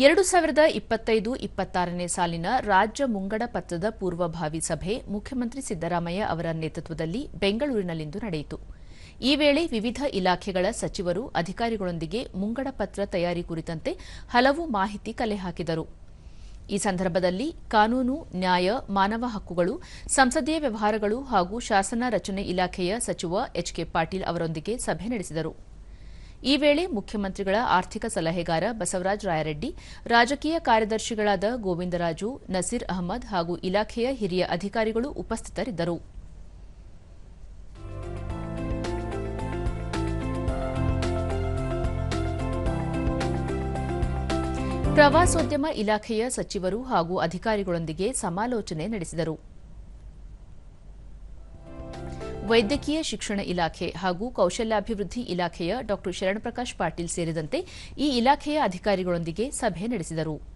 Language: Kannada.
ಎರಡು ಸಾವಿರದ ಇಪ್ಪತ್ತೈದು ಇಪ್ಪತ್ತಾರನೇ ಸಾಲಿನ ರಾಜ್ಯ ಮುಂಗಡ ಪತ್ರದ ಪೂರ್ವಭಾವಿ ಸಭೆ ಮುಖ್ಯಮಂತ್ರಿ ಸಿದ್ದರಾಮಯ್ಯ ಅವರ ನೇತೃತ್ವದಲ್ಲಿ ಬೆಂಗಳೂರಿನಲ್ಲಿಂದು ನಡೆಯಿತು. ಈ ವೇಳೆ ವಿವಿಧ ಇಲಾಖೆಗಳ ಸಚಿವರು ಅಧಿಕಾರಿಗಳೊಂದಿಗೆ ಮುಂಗಡ ಪತ್ರ ತಯಾರಿ ಕುರಿತಂತೆ ಹಲವು ಮಾಹಿತಿ ಕಲೆ ಹಾಕಿದರು. ಈ ಸಂದರ್ಭದಲ್ಲಿ ಕಾನೂನು, ನ್ಯಾಯ, ಮಾನವ ಹಕ್ಕುಗಳು, ಸಂಸದೀಯ ವ್ಯವಹಾರಗಳು ಹಾಗೂ ಶಾಸನ ರಚನೆ ಇಲಾಖೆಯ ಸಚಿವ ಎಚ್ಕೆ ಪಾಟೀಲ್ ಅವರೊಂದಿಗೆ ಸಭೆ ನಡೆಸಿದರು. ಈ ವೇಳೆ ಮುಖ್ಯಮಂತ್ರಿಗಳ ಆರ್ಥಿಕ ಸಲಹೆಗಾರ ಬಸವರಾಜ ರಾಯರೆಡ್ಡಿ, ರಾಜಕೀಯ ಕಾರ್ಯದರ್ಶಿಗಳಾದ ಗೋವಿಂದರಾಜು, ನಸೀರ್ ಅಹಮದ್ ಹಾಗೂ ಇಲಾಖೆಯ ಹಿರಿಯ ಅಧಿಕಾರಿಗಳು ಉಪಸ್ಥಿತರಿದ್ದರು. ಪ್ರವಾಸೋದ್ಯಮ ಇಲಾಖೆಯ ಸಚಿವರು ಹಾಗೂ ಅಧಿಕಾರಿಗಳೊಂದಿಗೆ ಸಮಾಲೋಚನೆ ನಡೆಸಿದರು. ವೈದ್ಯಕೀಯ ಶಿಕ್ಷಣ ಇಲಾಖೆ ಹಾಗೂ ಕೌಶಲ್ಯಾಭಿವೃದ್ಧಿ ಇಲಾಖೆಯ ಡಾ ಶರಣಪ್ರಕಾಶ್ ಪಾಟೀಲ್ ಸೇರಿದಂತೆ ಈ ಇಲಾಖೆಯ ಅಧಿಕಾರಿಗಳೊಂದಿಗೆ ಸಭೆ ನಡೆಸಿದರು.